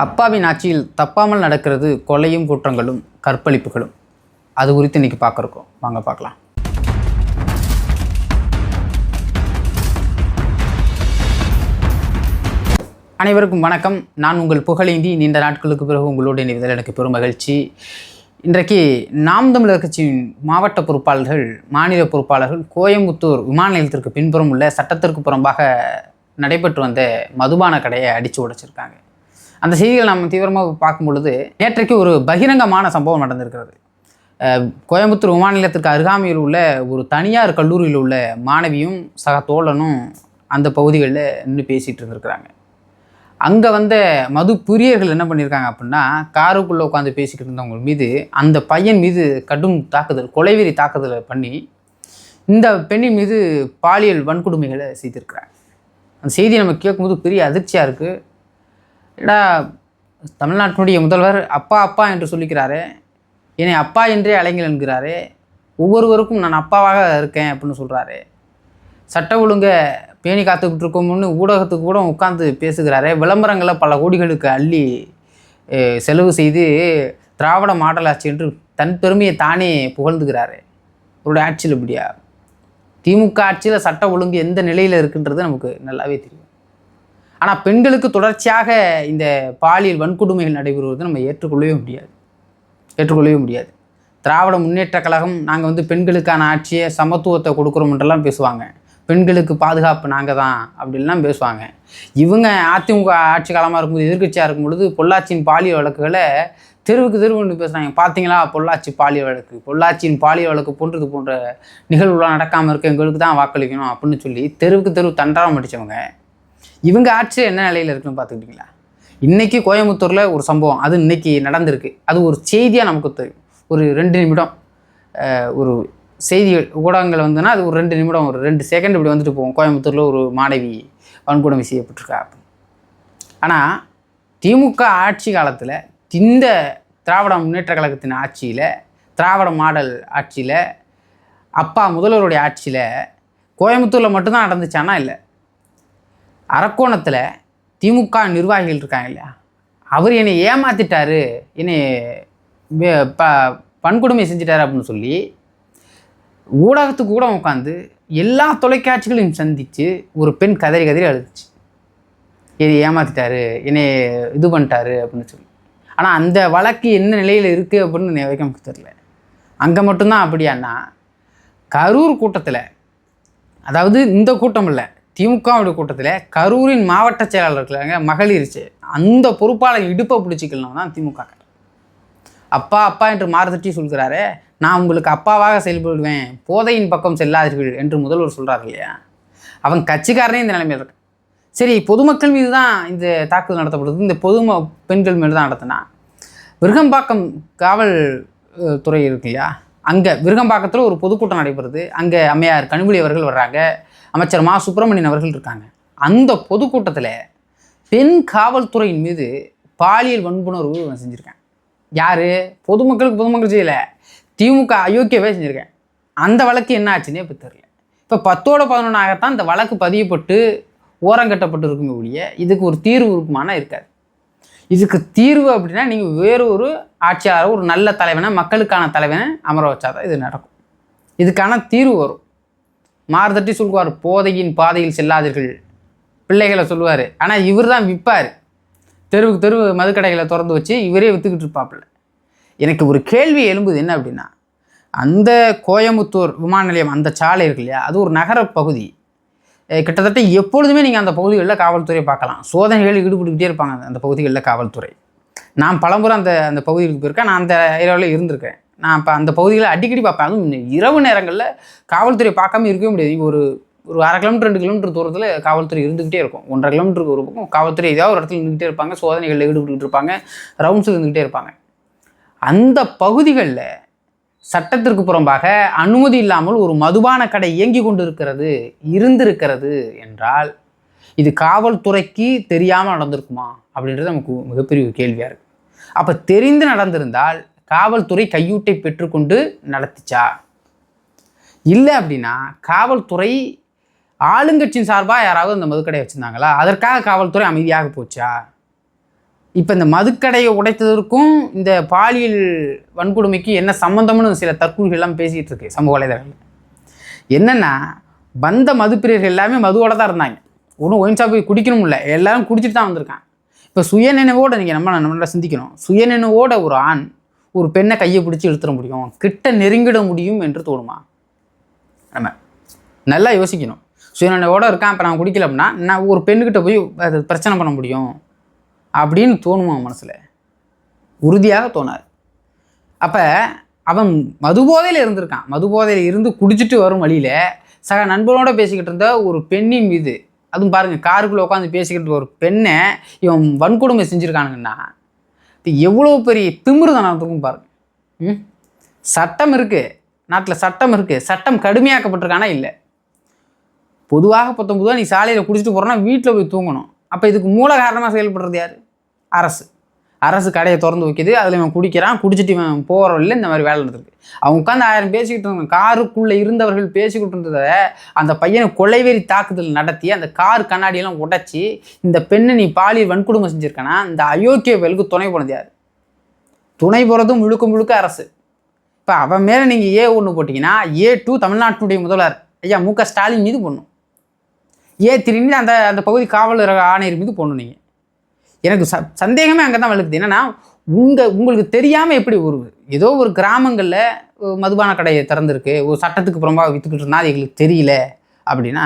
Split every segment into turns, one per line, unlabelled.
அப்பாவின் ஆட்சியில் தப்பாமல் நடக்கிறது கொலையும் குற்றங்களும் கற்பழிப்புகளும். அது குறித்து இன்னைக்கு பார்க்குறோம். வாங்க பார்க்கலாம். அனைவருக்கும் வணக்கம். நான் உங்கள் புகழேந்தி நீண்ட நாட்களுக்கு பிறகு உங்களோடு இணைவதில் எனக்கு பெரும் மகிழ்ச்சி. இன்றைக்கு நாம் தமிழர் கட்சியின் மாவட்ட பொறுப்பாளர்கள் மாநில பொறுப்பாளர்கள் கோயம்புத்தூர் விமான நிலையத்திற்கு பின்புறம் உள்ள சட்டத்திற்கு புறம்பாக நடைபெற்று வந்த மதுபான கடையை அடித்து உடைச்சிருக்காங்க. அந்த செய்திகளை நம்ம தீவிரமாக பார்க்கும் பொழுது நேற்றைக்கு ஒரு பகிரங்கமான சம்பவம் நடந்திருக்கிறது. கோயம்புத்தூர் விமான நிலையத்திற்கு அருகாமையில் உள்ள ஒரு தனியார் கல்லூரியில் உள்ள மாணவியும் சக தோழனும் அந்த பகுதிகளில் நின்று பேசிகிட்டு இருந்திருக்கிறாங்க. அங்கே வந்த மது பிரியர்கள் என்ன பண்ணியிருக்காங்க அப்படின்னா காருக்குள்ளே உட்காந்து பேசிக்கிட்டு இருந்தவங்க மீது அந்த பையன் மீது கடும் தாக்குதல் கொலைவெறி தாக்குதலை பண்ணி இந்த பெண்ணின் மீது பாலியல் வன்கொடுமைகளை செய்திருக்கிறாங்க. அந்த செய்தியை நம்ம கேட்கும்போது பெரிய அதிர்ச்சியாக இருக்குது ஏடா தமிழ்நாட்டினுடைய முதல்வர் அப்பா அப்பா என்று சொல்லிக்கிறாரு. என்னை அப்பா என்றே அலைங்கள் என்கிறாரு. ஒவ்வொருவருக்கும் நான் அப்பாவாக இருக்கேன் அப்படின்னு சொல்கிறாரு சட்ட ஒழுங்கை பேணி காத்துக்கிட்டு இருக்கோம்னு ஊடகத்துக்கு கூட உட்காந்து பேசுகிறாரு. விளம்பரங்களை பல கோடிகளுக்கு அள்ளி செலவு செய்து திராவிட மாடல் ஆட்சி என்று தன் பெருமையை தானே புகழ்ந்துக்கிறாரு அவருடைய ஆட்சியில் இப்படியா? திமுக ஆட்சியில் சட்ட ஒழுங்கு எந்த நிலையில் இருக்குன்றது நமக்கு நல்லாவே தெரியும். ஆனால் பெண்களுக்கு தொடர்ச்சியாக இந்த பாலியல் வன்கொடுமைகள் நடைபெறுவது நம்ம ஏற்றுக்கொள்ளவே முடியாது. ஏற்றுக்கொள்ளவே முடியாது. திராவிட முன்னேற்ற கழகம் நாங்கள் வந்து பெண்களுக்கான ஆட்சியை சமத்துவத்தை கொடுக்குறோம்ன்றலாம் பேசுவாங்க. பெண்களுக்கு பாதுகாப்பு நாங்கள் தான் அப்படின்லாம் பேசுவாங்க. இவங்க அதிமுக ஆட்சி காலமாக இருக்கும்போது எதிர்க்கட்சியாக இருக்கும் பொழுது பொள்ளாச்சியின் பாலியல் வழக்குகளை தெருவுக்கு தெருவு ஒன்று பேசுகிறாங்க பார்த்தீங்களா பொள்ளாச்சி பாலியல் வழக்கு. பொள்ளாச்சியின் பாலியல் வழக்கு போன்றது போன்ற நிகழ்வுலாம் நடக்காமல் இருக்க எங்களுக்கு தான் வாக்களிக்கணும் அப்படின்னு சொல்லி தெருவுக்கு தெருவு தண்டாரம் அடித்தவங்க இவங்க ஆட்சி என்ன நிலையில் இருக்குன்னு பார்த்துக்கிட்டீங்களா? இன்றைக்கி கோயம்புத்தூரில் ஒரு சம்பவம். அது இன்னைக்கு நடந்திருக்கு. அது ஒரு செய்தியாக நமக்கு தெரியும். ஒரு ரெண்டு நிமிடம் ஒரு செய்திகள் ஊடகங்கள் வந்துன்னா அது ஒரு ரெண்டு நிமிடம் ஒரு ரெண்டு செகண்ட் இப்படி வந்துட்டு போகும். கோயம்புத்தூரில் ஒரு மாணவி வன்கொடுமை செய்யப்பட்டிருக்கா. ஆனால் திமுக ஆட்சி காலத்தில் இந்த திராவிட முன்னேற்ற கழகத்தின் ஆட்சியில் திராவிட மாடல் ஆட்சியில் அப்பா முதல்வருடைய ஆட்சியில் கோயம்புத்தூரில் மட்டும்தான் நடந்துச்சானா இல்லை. அரக்கோணத்தில் திமுக நிர்வாகிகள் இருக்காங்க இல்லையா? அவர் என்னை ஏமாற்றிட்டாரு என்னை ப பன்கொடுமை செஞ்சிட்டாரு அப்படின்னு சொல்லி ஊடகத்துக்கு கூட உட்காந்து எல்லா தொலைக்காட்சிகளையும் சந்தித்து ஒரு பெண் கதறி கதறி அழுதுச்சு. என்னை ஏமாத்திட்டாரு என்னை இது பண்ணிட்டாரு அப்படின்னு சொல்லி. ஆனால் அந்த வழக்கு என்ன நிலையில் இருக்குது அப்படின்னு வைக்க வரைக்கும் நமக்கு தெரியல. அங்கே மட்டும்தான் அப்படியான்னா கரூர் கூட்டத்தில் அதாவது இந்த கூட்டம் இல்லை திமுகவுடைய கூட்டத்தில் கரூரின் மாவட்ட செயலாளர் இருக்கிறாங்க மகளிர் சே- அந்த பொறுப்பாளர் இடுப்பை பிடிச்சிக்கலாம் தான் திமுக அப்பா அப்பா என்று மாறுதட்டி சொல்கிறாரு நான் உங்களுக்கு அப்பாவாக செயல்படுவேன் போதையின் பக்கம் செல்லாதீர்கள் என்று முதல்வர் சொல்கிறார் இல்லையா? அவன் கட்சிக்காரனே இந்த நிலைமையில் இருக்கு சரி பொதுமக்கள் மீது தான் இந்த தாக்குதல் நடத்தப்படுது. இந்த பொதும பெண்கள் மீது தான் நடத்தினா. விருகம்பாக்கம் காவல் துறை இருக்கு இல்லையா? அங்கே விருகம்பாக்கத்தில் ஒரு பொதுக்கூட்டம் நடைபெறுது. அங்கே அம்மையார் கனிமொழி அவர்கள் வர்றாங்க. அமைச்சர் மா சுப்பிரமணியன் அவர்கள் இருக்காங்க. அந்த பொதுக்கூட்டத்தில் பெண் காவல்துறையின் மீது பாலியல் வன்புணர்வு செஞ்சுருக்கேன். யார்? பொதுமக்களுக்கு பொதுமக்கள் செய்யலை. திமுக அயோக்கியவே செஞ்சுருக்கேன். அந்த வழக்கு என்ன ஆச்சுன்னே இப்போ தெரில இப்போ பத்தோட பதினொன்றாகத்தான் இந்த வழக்கு பதியப்பட்டு ஓரங்கட்டப்பட்டு இருக்குமே ஒழிய இதுக்கு ஒரு தீர்வு இருக்குமானா இருக்காது. இதுக்கு தீர்வு அப்படின்னா நீங்கள் வேறு ஒரு ஆட்சியாளர் ஒரு நல்ல தலைவனை மக்களுக்கான தலைவனை அமர வச்சாதான் இது நடக்கும். இதுக்கான தீர்வு வரும். மாறுதட்டி சொல்லுவார் போதையின் பாதையில் செல்லாதீர்கள். பிள்ளைகளை சொல்லுவார். ஆனால் இவர் தான் விற்பார் தெருவுக்கு தெருவு மதுக்கடைகளை திறந்து வச்சு இவரே விற்றுக்கிட்டு இருப்பாப்புல. எனக்கு ஒரு கேள்வி எழும்புது என்ன அப்படின்னா அந்த கோயம்புத்தூர் விமான நிலையம் அந்த சாலை இருக்கு இல்லையா? அது ஒரு நகர பகுதி. கிட்டத்தட்ட எப்பொழுதுமே நீங்கள் அந்த பகுதிகளில் காவல்துறையை பார்க்கலாம். சோதனைகள் ஈடுபட்டுக்கிட்டே இருப்பாங்க அந்த- அந்த பகுதிகளில் காவல்துறை. நான் பலமுறை அந்த அந்த பகுதிகளுக்கு போயிருக்கேன். நான் அந்த ஏரியாவில் இருந்திருக்கேன். நான் இப்போ அந்த பகுதிகளை அடிக்கடி பார்ப்பேன். அதுவும் இரவு நேரங்களில் காவல்துறை பார்க்காம இருக்கவே முடியாது. ஒரு ஒரு அரை கிலோமீட்டர் ரெண்டு கிலோமீட்டர் தூரத்தில் காவல்துறை இருந்துக்கிட்டே இருக்கும். ஒன்றரை கிலோமீட்டருக்கு ஒரு பக்கம் காவல்துறை ஏதாவது ஒரு இடத்துல இருந்துகிட்டே இருப்பாங்க. சோதனைகளில் ஈடுபட்டுக்கிட்டு இருப்பாங்க. ரவுண்ட்ஸில் இருந்துக்கிட்டே இருப்பாங்க. அந்த பகுதிகளில் சட்டத்திற்கு புறம்பாக அனுமதி இல்லாமல் ஒரு மதுபான கடை இயங்கி கொண்டு இருக்கிறது இருந்திருக்கிறது என்றால் இது காவல்துறைக்கு தெரியாமல் நடந்திருக்குமா? அப்படின்றது நமக்கு மிகப்பெரிய ஒரு கேள்வியாக இருக்குது அப்போ தெரிந்து நடந்திருந்தால் காவல்துறை கையூட்டை பெற்றுக்கொண்டு நடத்துச்சா? இல்லை அப்படின்னா காவல்துறை ஆளுங்கட்சியின் சார்பாக யாராவது அந்த மதுக்கடையை வச்சுருந்தாங்களா? அதற்காக காவல்துறை அமைதியாக போச்சா? இப்போ இந்த மதுக்கடையை உடைத்ததற்கும் இந்த பாலியல் வன்கொடுமைக்கு என்ன சம்மந்தம்னு சில தற்கூறுகள்லாம் பேசிகிட்டு இருக்கு சமூக வலைதளங்கள் என்னென்னா வந்த மதுப்பிரியர்கள் எல்லாமே மதுவோட தான் இருந்தாங்க. ஒன்றும் ஒயின் ஷாப் போய் குடிக்கணும் இல்லை. எல்லாரும் குடிச்சிட்டு தான் வந்திருக்கான் இப்போ சுயநினைவோடு நீங்கள் நம்ம நம்மளால் சிந்திக்கணும். சுயநினைவோட ஒரு ஆண் ஒரு பெண்ணை கையை பிடிச்சி இழுத்துட முடியும். கிட்ட நெருங்கிட முடியும் என்று தோணுமா? நம்ம நல்லா யோசிக்கணும். சுயநினைவோட இருக்கான் இப்போ நான் குடிக்கல அப்படின்னா நான் ஒரு பெண்ணுக்கிட்ட போய் அது பிரச்சனை பண்ண முடியும் அப்படின்னு தோணுமா மனசில்? உறுதியாக தோணாது. அப்போ அவன் மதுபோதையில் இருந்திருக்கான். மதுபோதையில் இருந்து குடிச்சிட்டு வரும் வழியில் சக நண்பனோட பேசிக்கிட்டு இருந்த ஒரு பெண்ணின் மீது அதுவும் பாருங்கள் காருக்குள்ளே உட்காந்து பேசிக்கிட்டு ஒரு பெண்ணை இவன் வன்கொடுமை செஞ்சுருக்கானுங்கன்னா இது எவ்வளோ பெரிய திமிரு தான் நடந்திருக்கும் பாருங்க. ம்? சட்டம் இருக்குது நாட்டில் சட்டம் இருக்குது சட்டம் கடுமையாக்கப்பட்டிருக்கானா? இல்லை. பொதுவாக பத்தொம்பதுவா நீ சாலையில் குடிச்சிட்டு போகிறோன்னா வீட்டில் போய் தூங்கணும். அப்போ இதுக்கு மூல காரணமாக செயல்படுறது யார்? அரசு. அரசு கடையை திறந்து வைக்கிது அதில் இவன் குடிக்கிறான் குடிச்சிட்டு இவன் போகிற வழியில் இந்த மாதிரி வேலை நடந்திருக்கு அவங்க உட்காந்து ஆயிரம் பேசிக்கிட்டு இருந்தாங்க காருக்குள்ளே இருந்தவர்கள் பேசிக்கிட்டு இருந்ததை அந்த பையனை கொலைவெறி தாக்குதல் நடத்தி அந்த கார் கண்ணாடியெல்லாம் உடைச்சி இந்த பெண்ணை நீ பாலியல் வன்கொடுமை செஞ்சுருக்கனா இந்த அயோக்கிய வேலுக்கு துணை போனது யார்? துணை போகிறதும் முழுக்க முழுக்க அரசு. இப்போ அவன் மேலே நீங்கள் ஏ ஒன்று போட்டிங்கன்னா ஏ டூ தமிழ்நாட்டினுடைய முதல்வர் ஐயா மு க ஸ்டாலின் மீது போடணும். ஏ த்ரீன்னு அந்த அந்த பகுதி காவலர் ஆணையர் மீது போடணும் நீங்கள் எனக்கு ச சந்தேகமே அங்கே தான் வலுக்குது என்னென்னா உங்கள் உங்களுக்கு தெரியாமல் எப்படி ஒரு ஏதோ ஒரு கிராமங்களில் மதுபான கடையை திறந்துருக்கு. ஒரு சட்டத்துக்கு புறம்பாக விற்றுக்கிட்டு இருந்தால் அது எங்களுக்கு தெரியல அப்படின்னா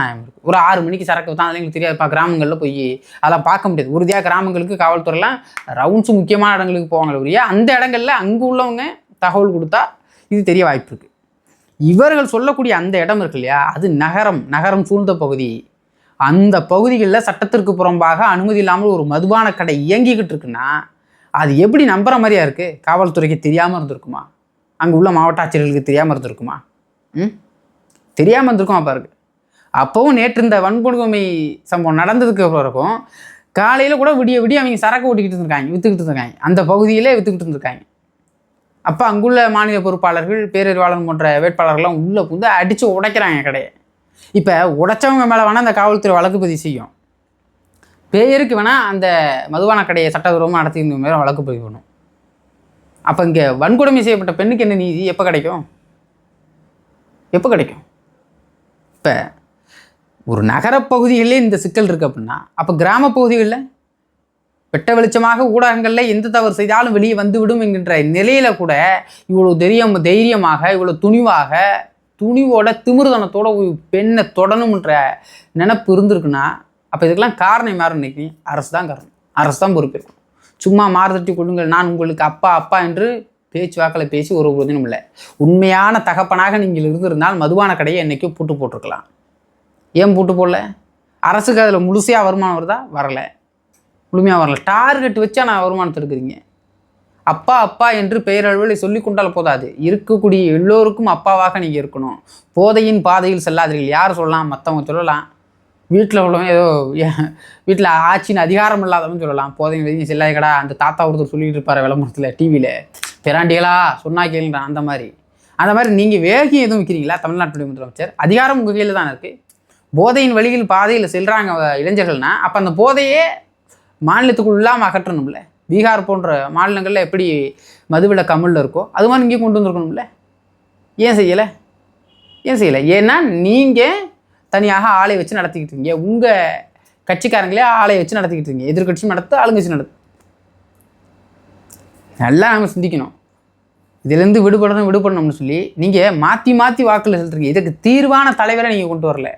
ஒரு ஆறு மணிக்கு சரக்கு தான் அதில் எங்களுக்கு தெரியாதுப்பா கிராமங்களில் போய் அதெல்லாம் பார்க்க முடியாது. உறுதியாக கிராமங்களுக்கு காவல்துறைலாம் ரவுண்ட்ஸும் முக்கியமான இடங்களுக்கு போவாங்களே உரிய அந்த இடங்கள்ல அங்கே உள்ளவங்க தகவல் கொடுத்தா இது தெரிய வாய்ப்பு இருக்குது இவர்கள் சொல்லக்கூடிய அந்த இடம் இருக்கு இல்லையா அது நகரம் நகரம் சூழ்ந்த பகுதி. அந்த பகுதிகளில் சட்டத்திற்கு புறம்பாக அனுமதி இல்லாமல் ஒரு மதுபான கடை இயங்கிக்கிட்டு இருக்குன்னா அது எப்படி நம்புற மாதிரியா இருக்குது காவல்துறைக்கு தெரியாமல் இருந்திருக்குமா? அங்கே உள்ள மாவட்ட ஆட்சியர்களுக்கு தெரியாமல் இருந்திருக்குமா? ம்? தெரியாமல் இருந்திருக்கும் அப்போ அப்போவும் நேற்று இந்த வன்கொடுமை சம்பவம் நடந்ததுக்கு பிறகும் காலையில் கூட விடிய விடிய அவங்க சரக்கு ஓட்டிக்கிட்டு இருந்திருக்காங்க விற்றுக்கிட்டு இருக்காங்க அந்த பகுதியிலே விற்றுக்கிட்டு இருந்திருக்காங்க. அப்போ அங்குள்ள மாநில பொறுப்பாளர்கள் பேரறிவாளன் போன்ற வேட்பாளர்கள்லாம் உள்ளே புந்து அடித்து உடைக்கிறாங்க கடையை. இப்போ உடைச்சவங்க மேலே வேணால் அந்த காவல்துறை வழக்கு பதிவு செய்யும். பேருக்கு வேணால் அந்த மதுவான கடையை சட்டவிரோதமாக நடத்தியிருந்த மேலே வழக்கு பதிவு பண்ணும். அப்போ இங்கே வன்கொடுமை செய்யப்பட்ட பெண்ணுக்கு என்ன நீதி? எப்போ கிடைக்கும்? எப்போ கிடைக்கும்? இப்போ ஒரு நகரப்பகுதிகளிலே இந்த சிக்கல் இருக்குது அப்படின்னா அப்போ கிராமப்பகுதிகளில் வெட்ட வெளிச்சமாக ஊடகங்களில் எந்த தவறு செய்தாலும் வெளியே வந்துவிடும் என்கின்ற நிலையில் கூட இவ்வளோ தைரியம் தைரியமாக இவ்வளோ துணிவாக துணிவோட திமிர்தனத்தோட ஒரு பெண்ணை தொடணும்ன்ற நினப்பு இருந்திருக்குன்னா அப்போ இதுக்கெல்லாம் காரணம் யாரும் இன்னைக்கு? அரசு தான் காரணம் அரசு தான் பொறுப்பேற்கும் சும்மா மாறுதட்டி கொள்ளுங்கள். நான் உங்களுக்கு அப்பா அப்பா என்று பேச்சுவாக்கில் பேசி ஒரு உறுதியும் இல்லை. உண்மையான தகப்பனாக நீங்கள் இருந்திருந்தால் மதுபான கடையை என்றைக்கும் பூட்டு போட்டிருக்கலாம். ஏன் பூட்டு போடல? அரசுக்கு அதில் முழுசையாக வருமானம் வருதா? வரலை. முழுமையாக வரல. டார்கெட் வச்சா நான் வருமானத்தை எடுக்கிறீங்க. அப்பா அப்பா என்று பெயரளவில் சொல்லி கொண்டால் போதாது. இருக்கக்கூடிய எல்லோருக்கும் அப்பாவாக நீங்கள் இருக்கணும். போதையின் பாதையில் செல்லாதீர்கள். யார் சொல்லலாம்? மற்றவங்க சொல்லலாம். வீட்டில் உள்ளவங்க ஏதோ வீட்டில் ஆட்சியின் அதிகாரம் இல்லாதவங்க சொல்லலாம். போதை வெளியே செல்லாதீங்கடா. அந்த தாத்தா ஒருத்தர் சொல்லிட்டு இருப்பார் விளம்பரத்தில் டிவியில் பிராண்டிகளா? சொன்னா கேளுன்றான் அந்த மாதிரி. அந்த மாதிரி நீங்கள் வேகம் எதுவும் விற்கிறீங்களா தமிழ்நாட்டுடைய முதலமைச்சர்? அதிகாரம் உங்கள் கையில் தான் இருக்குது போதையின் வழியில் பாதையில் செல்கிறாங்க இளைஞர்கள்னா அப்போ அந்த போதையே மாநிலத்துக்குள் இல்லாமல் அகற்றணும்ல. பீகார் போன்ற மாநிலங்களில் எப்படி மதுவிலக்கு அமலில் இருக்கோ அது மாதிரி இங்கேயும் கொண்டு வந்திருக்கணும்ல? ஏன் செய்யலை? ஏன் செய்யலை? ஏன்னா நீங்கள் தனியாக ஆளை வச்சு நடத்திக்கிட்டு இருக்கீங்க. உங்கள் கட்சிக்காரங்களே ஆளை வச்சு நடத்திக்கிட்டு இருக்கீங்க. எதிர்கட்சியும் நடத்து ஆளுங்கட்சி நடத்து. நல்லா நம்ம சிந்திக்கணும். இதுலேருந்து விடுபடணும் விடுபடணும்னு சொல்லி நீங்கள் மாற்றி மாற்றி வாக்கில் செலுத்துறீங்க. இதுக்கு தீர்வான தலைவரை நீங்கள் கொண்டு வரல.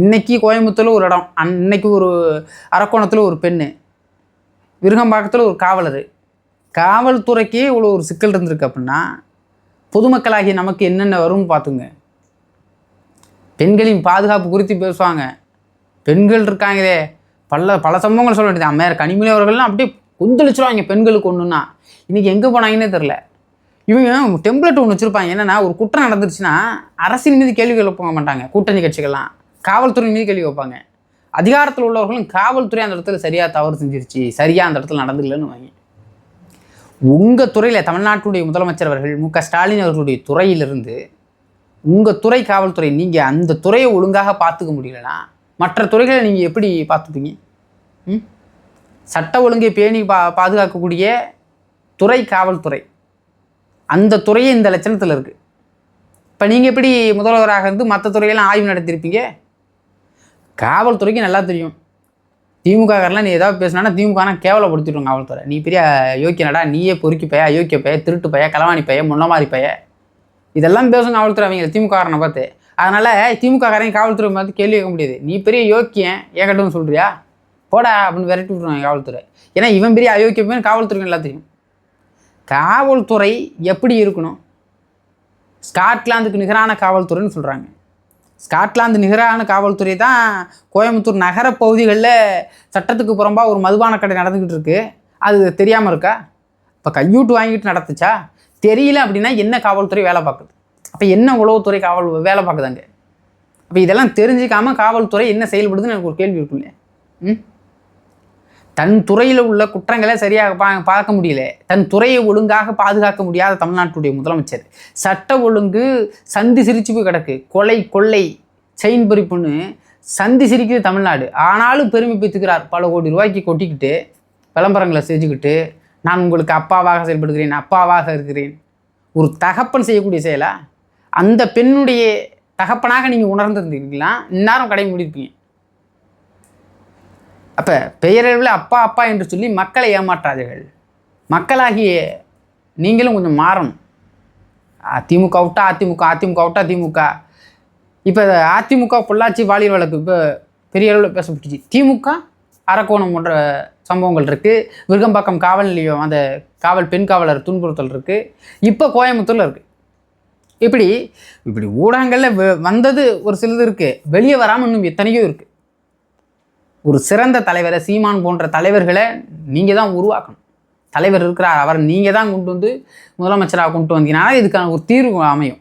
இன்றைக்கி கோயம்புத்தூரில் ஒரு இடம் அன்னைக்கு ஒரு அரக்கோணத்தில் ஒரு பெண்ணு. விருகம்பாக்கத்தில் ஒரு காவலர் காவல்துறைக்கே இவ்வளோ ஒரு சிக்கல் இருந்திருக்கு அப்படின்னா பொதுமக்களாகிய நமக்கு என்னென்ன வரும்னு பார்த்துங்க. பெண்களின் பாதுகாப்பு குறித்து பேசுவாங்க. பெண்கள் இருக்காங்களே பல பல சம்பவங்கள் சொல்ல வேண்டியது அம்மையார் கனிமொழி அவர்கள்லாம் அப்படியே கொந்தளிச்சிருவாங்க பெண்களுக்கு ஒன்றுன்னா இன்றைக்கி எங்கே போனாங்கன்னே தெரில இவங்க டெம்ப்ளேட் ஒன்று வச்சுருப்பாங்க. என்னென்னா ஒரு குற்றம் நடந்துருச்சுன்னா அரசின் மீது கேள்வி எழுப்ப மாட்டாங்க. கூட்டணி கட்சிகள்லாம். காவல்துறை மீது கேள்வி வைப்பாங்க. அதிகாரத்தில் உள்ளவர்களும் காவல்துறை அந்த இடத்துல சரியாக தவறு செஞ்சிருச்சு சரியாக அந்த இடத்துல நடந்துக்கலன்னு வாங்கி. உங்கள் துறையில் தமிழ்நாட்டுடைய முதலமைச்சர் அவர்கள் மு க ஸ்டாலின் அவர்களுடைய துறையிலிருந்து உங்கள் துறை காவல்துறை நீங்கள் அந்த துறையை ஒழுங்காக பார்த்துக்க முடியலனா மற்ற துறைகளை நீங்கள் எப்படி பார்த்துப்பீங்க? ம்? சட்ட ஒழுங்கை பேணி பா பாதுகாக்கக்கூடிய துறை காவல்துறை. அந்த துறையே இந்த லட்சணத்தில் இருக்குது இப்போ நீங்கள் எப்படி முதல்வராக இருந்து மற்ற துறையெல்லாம் ஆய்வு நடத்தியிருப்பீங்க காவல்துறைக்கு நல்லா தெரியும். திமுக நீ ஏதாவது பேசினா திமுகனா கேவலப்படுத்திடுவோம் காவல்துறை. நீ பெரிய யோக்கியனடா நீயே பொறுக்கி பைய அயோக்கிய பைய திருட்டு பைய களவாணி பைய முன்னமாரி பைய. இதெல்லாம் பேசும் காவல்துறை அவங்க திமுக காரனை பார்த்து. அதனால் திமுக காவல்துறை பார்த்து கேள்வி கேட்க முடியாது. நீ பெரிய யோக்கியன் ஏகட்டும் சொல்கிறியா போடா அப்படின்னு விரட்டி விட்ருவாங்க காவல்துறை. ஏன்னா இவன் பெரிய அயோக்கிய பையன் காவல்துறைக்கு நல்லா தெரியும். காவல்துறை எப்படி இருக்கணும்? ஸ்காட்லாந்துக்கு நிகரான காவல்துறைன்னு சொல்கிறாங்க ஸ்காட்லாந்து நிகரான காவல்துறை தான் கோயம்புத்தூர் நகர பகுதிகளில் சட்டத்துக்கு புறம்பாக ஒரு மதுபான கடை நடந்துக்கிட்டு இருக்கு. அது தெரியாமல் இருக்கா? இப்போ கையூட்டு வாங்கிட்டு நடத்துச்சா? தெரியல அப்படின்னா என்ன காவல்துறை வேலை பார்க்குது? அப்போ என்ன உளவுத்துறை காவல் வேலை பார்க்குதாங்க அப்போ இதெல்லாம் தெரிஞ்சிக்காமல் காவல்துறை என்ன செயல்படுதுன்னு எனக்கு ஒரு கேள்வி இருக்குல்ல ம்? தன் துறையில் உள்ள குற்றங்களை சரியாக பா பார்க்க முடியல. தன் துறையை ஒழுங்காக பாதுகாக்க முடியாத தமிழ்நாட்டுடைய முதலமைச்சர். சட்ட ஒழுங்கு சந்தி சிரிச்சு போய் கிடக்கு. கொலை கொள்ளை செயின் பறிப்புன்னு சந்தி சிரிக்குது தமிழ்நாடு. ஆனாலும் பெருமை பெற்றுக்கிறார். பல கோடி ரூபாய்க்கு கொட்டிக்கிட்டு விளம்பரங்களை செஞ்சுக்கிட்டு நான் உங்களுக்கு அப்பாவாக செயல்படுகிறேன் அப்பாவாக இருக்கிறேன். ஒரு தகப்பன் செய்யக்கூடிய செயலா? அந்த பெண்ணுடைய தகப்பனாக நீங்கள் உணர்ந்திருந்தீங்களா இந்நேரம் கடை முடிப்பீங்க அப்போ பெயரளவில் அப்பா அப்பா என்று சொல்லி மக்களை ஏமாற்றாதீர்கள். மக்களாகிய நீங்களும் கொஞ்சம் மாறணும். அதிமுக விட்டா அதிமுக அதிமுக விட்டா திமுக. இப்போ அதிமுக பொள்ளாச்சி பாலியல் வழக்கு இப்போ பெரிய அளவில் பேசப்பட்டுச்சு. திமுக அரக்கோணம் போன்ற சம்பவங்கள் இருக்குது விருகம்பாக்கம் காவல் நிலையம் அந்த காவல் பெண் காவலர் துன்புறுத்தல் இருக்குது இப்போ கோயம்புத்தூரில் இருக்குது இப்படி இப்படி ஊடகங்களில் வ- வந்தது ஒரு சிலது இருக்குது வெளியே வராமல் இன்னும் எத்தனையோ இருக்குது ஒரு சிறந்த தலைவரை சீமான் போன்ற தலைவர்களை நீங்கள் தான் உருவாக்கணும். தலைவர் இருக்கிறார் அவரை நீங்கள் தான் கொண்டு வந்து முதலமைச்சராக கொண்டு வந்தீங்கன்னா இதுக்கான ஒரு தீர்வு அமையும்.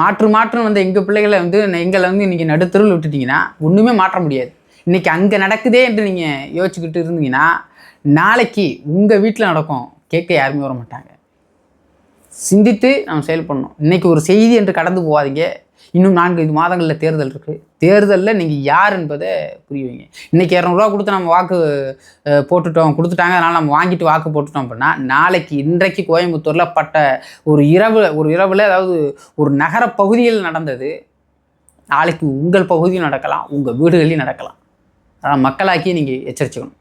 மாற்று மாற்றம் வந்த எங்கள் பிள்ளைகளை வந்து எங்களை வந்து இன்றைக்கி நடுத்தருள் விட்டுட்டிங்கன்னா ஒன்றுமே மாற்ற முடியாது. இன்றைக்கி அங்கே நடக்குதே என்று நீங்கள் யோசிச்சுக்கிட்டு இருந்தீங்கன்னா நாளைக்கு உங்கள் வீட்டில் நடக்கும் கேட்க யாருமே வர மாட்டாங்க. சிந்தித்து நம்ம செயல்படணும். இன்றைக்கி ஒரு செய்தி என்று கடந்து போகாதீங்க. இன்னும் நான்கு ஐந்து மாதங்களில் தேர்தல் இருக்குது தேர்தலில் நீங்கள் யார் என்பதை புரியுவீங்க இன்றைக்கி இரநூறுவா கொடுத்து நம்ம வாக்கு போட்டுட்டோம் கொடுத்துட்டாங்க. அதனால் நம்ம வாங்கிட்டு வாக்கு போட்டுட்டோம் அப்படின்னா நாளைக்கு இன்றைக்கு கோயம்புத்தூரில் பட்ட ஒரு இரவு ஒரு இரவில் அதாவது ஒரு நகர பகுதியில் நடந்தது. நாளைக்கு உங்கள் பகுதியில் நடக்கலாம் உங்கள் வீடுகளில் நடக்கலாம். அதனால் மக்களாக்கி நீங்கள் எச்சரிச்சுக்கணும்.